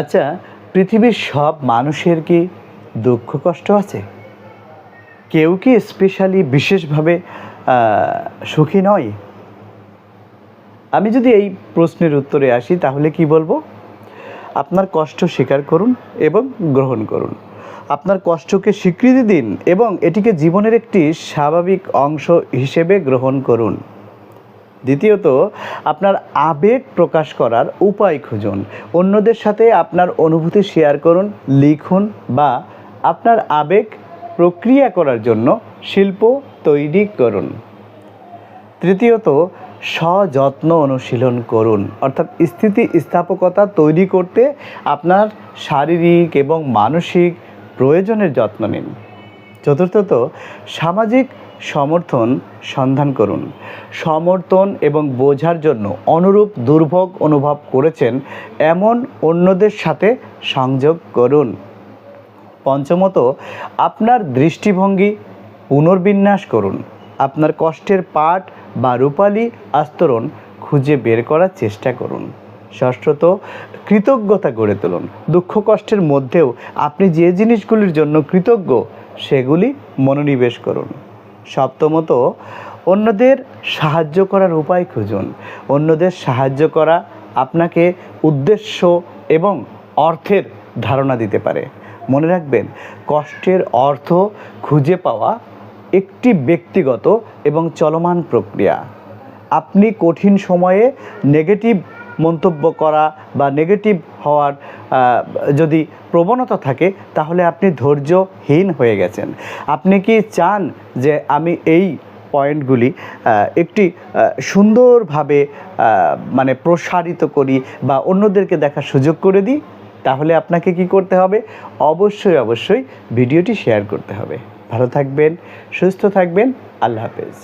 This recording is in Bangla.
আচ্ছা পৃথিবীর সব মানুষের কি দুঃখ কষ্ট আছে? কেউ কি স্পেশালি বিশেষভাবে সুখী নয়? আমি যদি এই প্রশ্নের উত্তরে আসি, তাহলে কি বলব? আপনার কষ্ট স্বীকার করুন এবং গ্রহণ করুন। আপনার কষ্টকে স্বীকৃতি দিন এবং এটিকে জীবনের একটি স্বাভাবিক অংশ হিসেবে গ্রহণ করুন। দ্বিতীয়ত, আপনার আবেগ প্রকাশ করার উপায় খুঁজুন। অন্যদের সাথে আপনার অনুভূতি শেয়ার করুন, লিখুন বা আপনার আবেগ প্রক্রিয়া করার জন্য শিল্প তৈরি করুন। তৃতীয়ত, সযত্ন অনুশীলন করুন। অর্থাৎ স্থিতিস্থাপকতা তৈরি করতে আপনার শারীরিক এবং মানসিক প্রয়োজনের যত্ন নিন। চতুর্থত, সামাজিক সমর্থন সন্ধান করুন। সমর্থন এবং বোঝার জন্য অনুরূপ দুর্ভোগ অনুভব করেছেন এমন অন্যদের সাথে সংযোগ করুন। পঞ্চমত, আপনার দৃষ্টিভঙ্গি পুনর্বিন্যাস করুন। আপনার কষ্টের পাঠ বা রূপালী আস্তরণ খুঁজে বের করার চেষ্টা করুন। ষষ্ঠত, কৃতজ্ঞতা গড়ে তুলুন। দুঃখ কষ্টের মধ্যেও আপনি যে জিনিসগুলির জন্য কৃতজ্ঞ, সেগুলি মনোনিবেশ করুন। সপ্তমত, অন্যদের সাহায্য করার উপায় খুঁজুন। অন্যদের সাহায্য করা আপনাকে উদ্দেশ্য এবং অর্থের ধারণা দিতে পারে। মনে রাখবেন, কষ্টের অর্থ খুঁজে পাওয়া একটি ব্যক্তিগত এবং চলমান প্রক্রিয়া। আপনি কঠিন সময়ে নেগেটিভ মন্তব্য করা বা নেগেটিভ হওয়ার যদি প্রবণতা থাকে, তাহলে আপনি ধৈর্যহীন হয়ে গেছেন। আপনি কি চান যে আমি এই পয়েন্টগুলি একটি সুন্দরভাবে মানে প্রসারিত করি বা অন্যদেরকে দেখার সুযোগ করে দিই? তাহলে আপনাকে কি করতে হবে? অবশ্যই অবশ্যই ভিডিওটি শেয়ার করতে হবে। ভালো থাকবেন, সুস্থ থাকবেন, আল্লাহ হাফেজ।